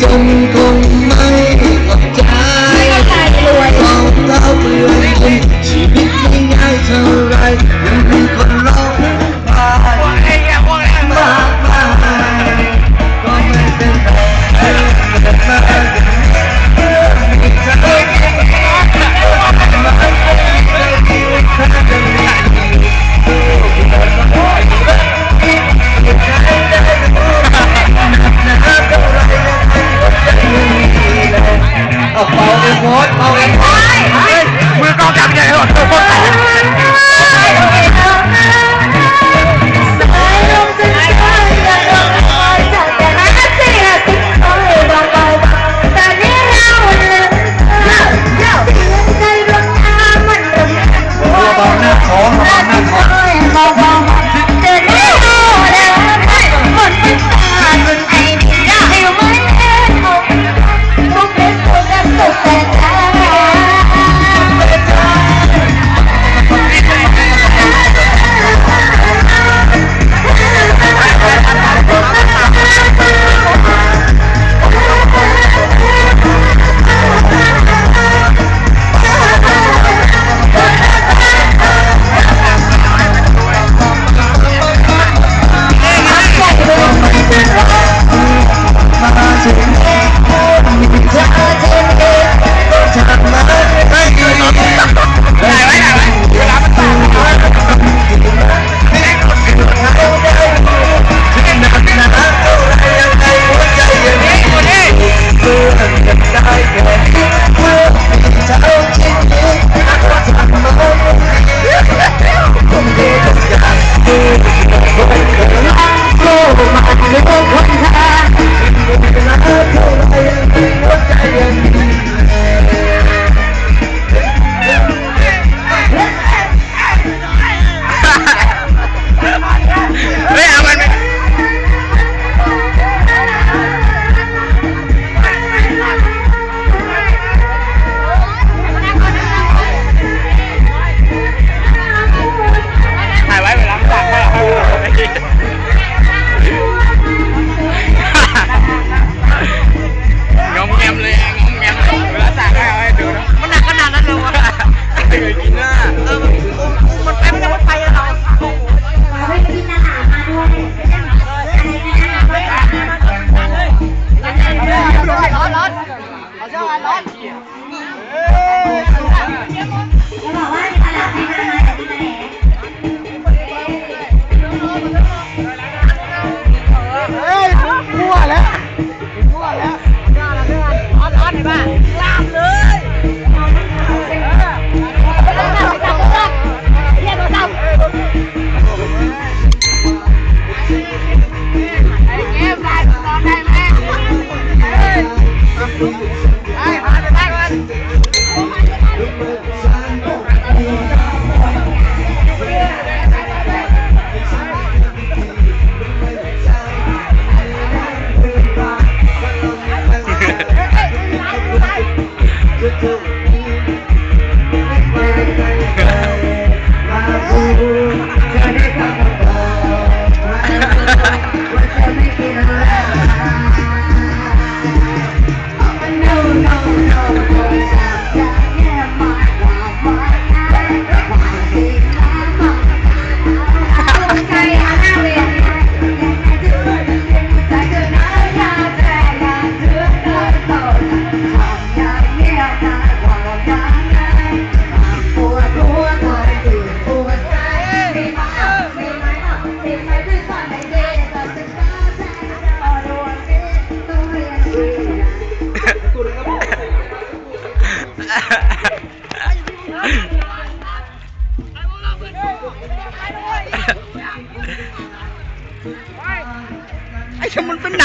tempo 高价品人我操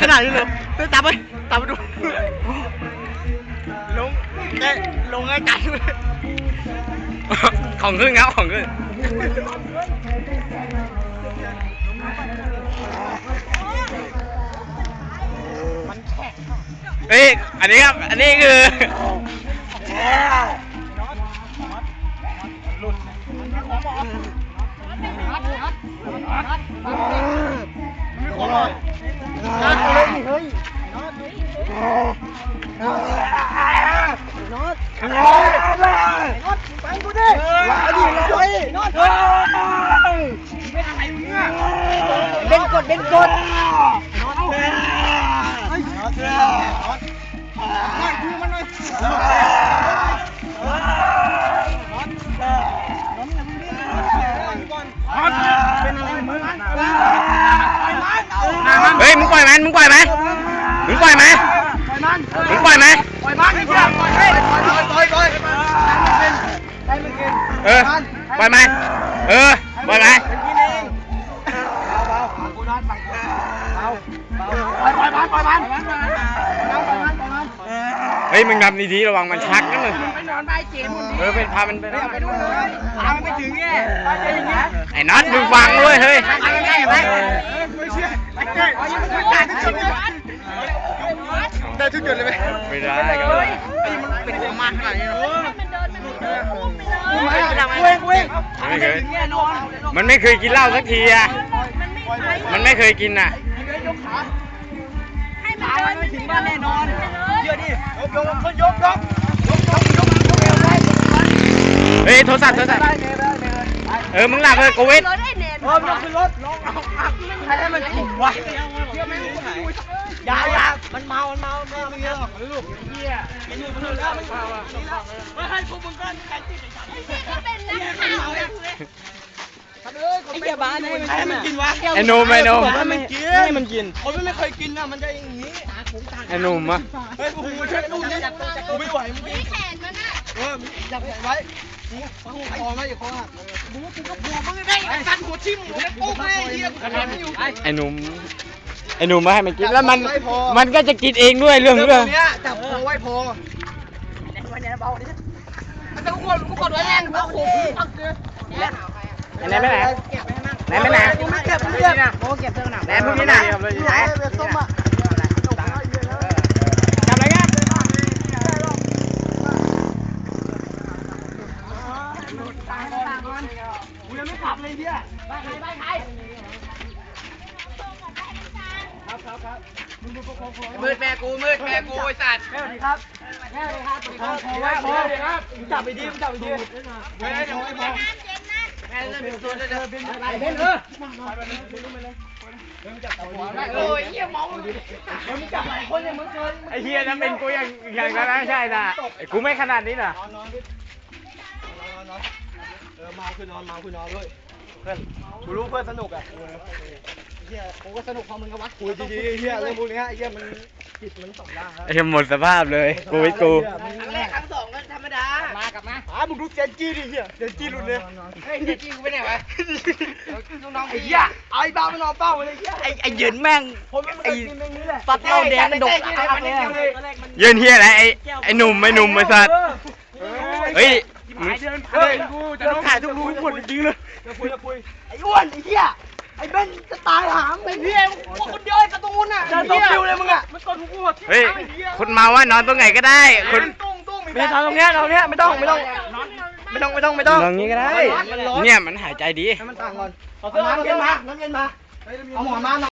ขนาดนี้เลยไปตามไปตามไปดูลงได้ลงไอ้กันของขึ้นครับของขึ้นเฮ้ยอันนี้ครับ อันนี้คือ ตน็อตฟังกูดิรอดิรอดิน็อตเบนกดเบนกดน็อตน็อต เออปล่อยมันเออปล่อยมันกินเองเอาเบากูนอนฝั่งกูเอาเบาปล่อยปล่อยมันปล่อยมันปล่อยมันปล่อยมันปล่อยมันเฮ้ยมึงทำดีๆระวังมันชักนะมึงไปนอนใบเจมเออเป็นพามันไปไม่เอาไปนู่นเลยตามไปถึงแง่ไปอย่างเงี้ยไอ้น็อตมึงฟังด้วยเฮ้ยไปใกล้ๆไปไม่เชื่อไปใกล้เอายังไม่จ่ายทุกจุดเลยได้ทุกจุดเลยไหมไม่ได้กันเลยไอ้มันเป็นประมาณขนาดนี้เนาะ มันเดินมันเดินอุ้มไปเลยเว้งไม่เคย มันไม่เคยกินเหล้าสักทีอะ มันไม่เคยกินอะให้มันเดินมันถึงบ้านแน่นอนเชื่อดิยกยกยกยกยกยกยกยกเฮ้ยโทรศัพท์โทรศัพท์ เออ มึงหลับเลยโควิดรถไอ้เน็ตเออยกขึ้นรถลงเอาใครให้มันกินวะเชื่อไหมยายามันเมา มันเมาไม่ไม่เยอะหรอกลูกเฮียมันอยู่มันอยู่แล้วมันเมาอะไม่ให้พวกมึงก็แข่งติดก็เป็นนักข่าวนะไอ้เหี้ยบ้านให้มันกินวะไอ้นุ่มไอ้นุ่มให้มันกินให้มันกินคนไม่เคยกินน่ะมันจะอย่างนี้ไอ้นุ่มอะเฮ้ยกูช่วยกูนี่กูไม่ไหวมึงแขนมันอะเออจับแขนไว้ คอไหมอย่าคอหักมึงกูก็ผัวมึงได้ไอ้สัตว์หัวทิ่มหัวโป๊กเลยเฮียกูทำอยู่ไอ้หนุ่มไอ้หนุ่มมาให้มันกินแล้วมันมันก็จะกินเองด้วยเรื่องเรื่องเรื่องเนี้ยจับคอไว้พอมันจะกดกูกดไว้แรงกูโขกปักเลยไอ้ไหนไปไหนไหนไปไหนกูไม่เก็บกูเก็บโอ้เก็บเรื่องหนังไหนพวกนี้น่ะไหนเว็บส้มอะ ทำอะไรกัน กู ยังไม่ขับเลยเฮียมืดแม่กูมืดแม่กูไอ้สัตว์แม่สวัสดีครับแม่สวัสดีครับสวัสดีครับสวัสดีครับจับไปดีจับไปดีเฮ้ยเดี๋ยวไม่พอแม่เริ่มเป็นตัวเดิมไอ้เบนเออโอ้ยเฮียเมาเดี๋ยวมึงจับหลายคนเนี่ยมึงเคยไอ้เฮียนั่นเป็นกูอย่างอย่างนั้นนะใช่น่ะไอ้กูไม่ขนาดนี้น่ะนอนนอนดินอนนอนเออเมาคือนอนเมาคือนอนด้วยเพื่อนกูรู้เพื่อนสนุกอะเฮียกูก็สนุกพอมึงกับวะคุยดีๆเฮียเรื่องพวกนี้เฮียมันจิตมันสองด้านครับไอ้เหี้ยหมดสภาพเลยกูวิทกูครั้งแรกครั้งสองก็ธรรมดามากลับมาอ่ามึงดูเจนจี้ดิเฮียเจนจี้หลุดเลยเฮ้ยเจนจี้กูไปไหนวะน้องไอ้เหี้ยไอ้บ้ามานอนเป้าเลยเหี้ยไอ้ไอ้เหยินแม่งผมไม่เคยกินแม่งนี้แหละปัดเต้าแดงมันดกเลยเยินเฮียอะไรไอ้ไอ้หนุ่มไอ้หนุ่มไอ้สัตว์เฮ้ย มึงเฮ้ยกูจะต้องถ่ายทุกรูหมดจริงเลยจะคุยจะคุยไอ้อ้วนไอ้เหี้ยไอ้เบนจะตายหามไอ้เหี้ยมึงคนเดียวไอ้กระตูนอะจะต้องฟิวเลยมึงอะมันกดหัวเฮ้ยคนเมาว่านอนตรงไหนก็ได้คนตุ้งตุ้งไม่ต้องตรงเนี้ยตรงเนี้ยไม่ต้องไม่ต้องไม่ต้องไม่ต้องไม่ต้องตรงนี้ก็ได้มันร้อนเนี่ยมันหายใจดีให้มันต่างก่อนเอาน้ำเย็นมาน้ำเย็นมาเอาหมอนมา